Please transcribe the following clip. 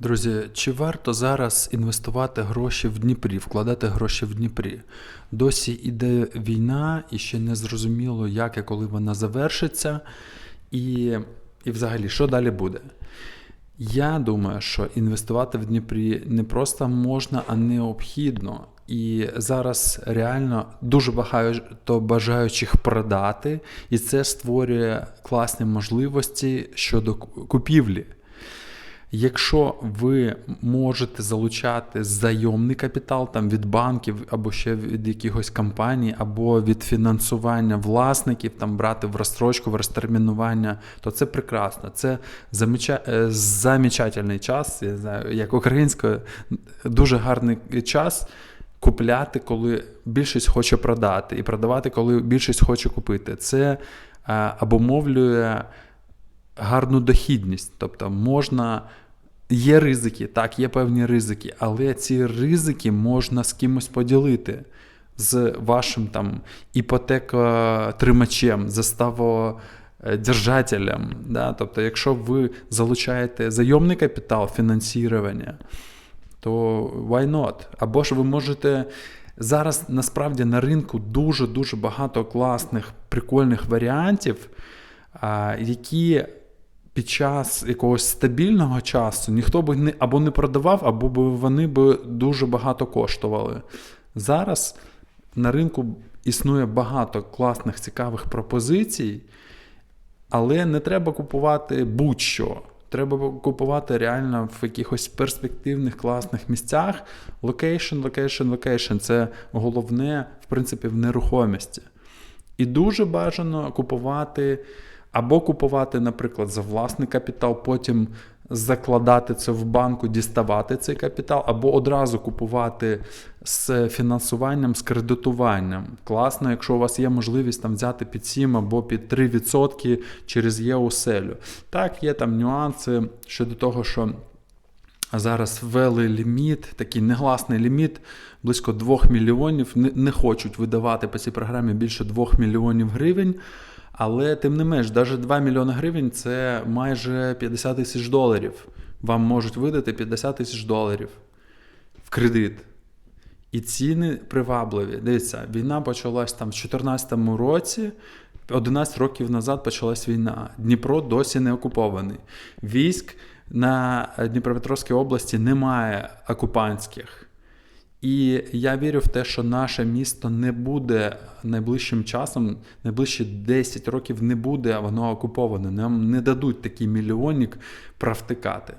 Друзі, чи варто зараз інвестувати гроші в Дніпрі, вкладати гроші в Дніпрі? Досі йде війна, і ще не зрозуміло, як і коли вона завершиться, і, і взагалі, що далі буде? Я думаю, що інвестувати в Дніпрі не просто можна, а необхідно. І зараз реально дуже багато бажаючих продати, і це створює класні можливості щодо купівлі. Якщо ви можете залучати зайомний капітал там від банків або ще від якихось компаній, або від фінансування власників, там брати в розстрочку, в розтермінування, то це прекрасно. Це замеча... е, замечательний час, я знаю, як українською, дуже гарний час. Купляти, коли більшість хоче продати, і продавати, коли більшість хоче купити. Це е, обумовлює гарну дохідність. Тобто можна. Є ризики, так, є певні ризики, але ці ризики можна з кимось поділити з вашим там іпотекотримачем, заставодержателем. Да? Тобто, якщо ви залучаєте зайомний капітал фінансування, то why not? Або ж ви можете. Зараз насправді на ринку дуже-дуже багато класних, прикольних варіантів, які під час якогось стабільного часу ніхто би не або не продавав, або б вони б дуже багато коштували. Зараз на ринку існує багато класних цікавих пропозицій, але не треба купувати будь-що. Треба купувати реально в якихось перспективних класних місцях. Локейшн, локейшн, локейшн це головне, в принципі, в нерухомості. І дуже бажано купувати. Або купувати, наприклад, за власний капітал, потім закладати це в банку, діставати цей капітал, або одразу купувати з фінансуванням, з кредитуванням. Класно, якщо у вас є можливість там взяти під 7 або під 3% через ЄОСЕЛю. Так, є там нюанси щодо того, що. Зараз ввели ліміт, такий негласний ліміт, близько 2 мільйонів. Не, не хочуть видавати по цій програмі більше 2 мільйонів гривень. Але тим не менш, навіть 2 мільйони гривень це майже 50 тисяч доларів. Вам можуть видати 50 тисяч доларів в кредит. І ціни привабливі. Дивіться, війна почалась там в 2014 році. 11 років назад почалась війна. Дніпро досі не окупований. Військ на Дніпропетровській області немає окупантських. І я вірю в те, що наше місто не буде найближчим часом, найближчі 10 років не буде воно окуповане. Нам не дадуть такий мільйонник провтикати.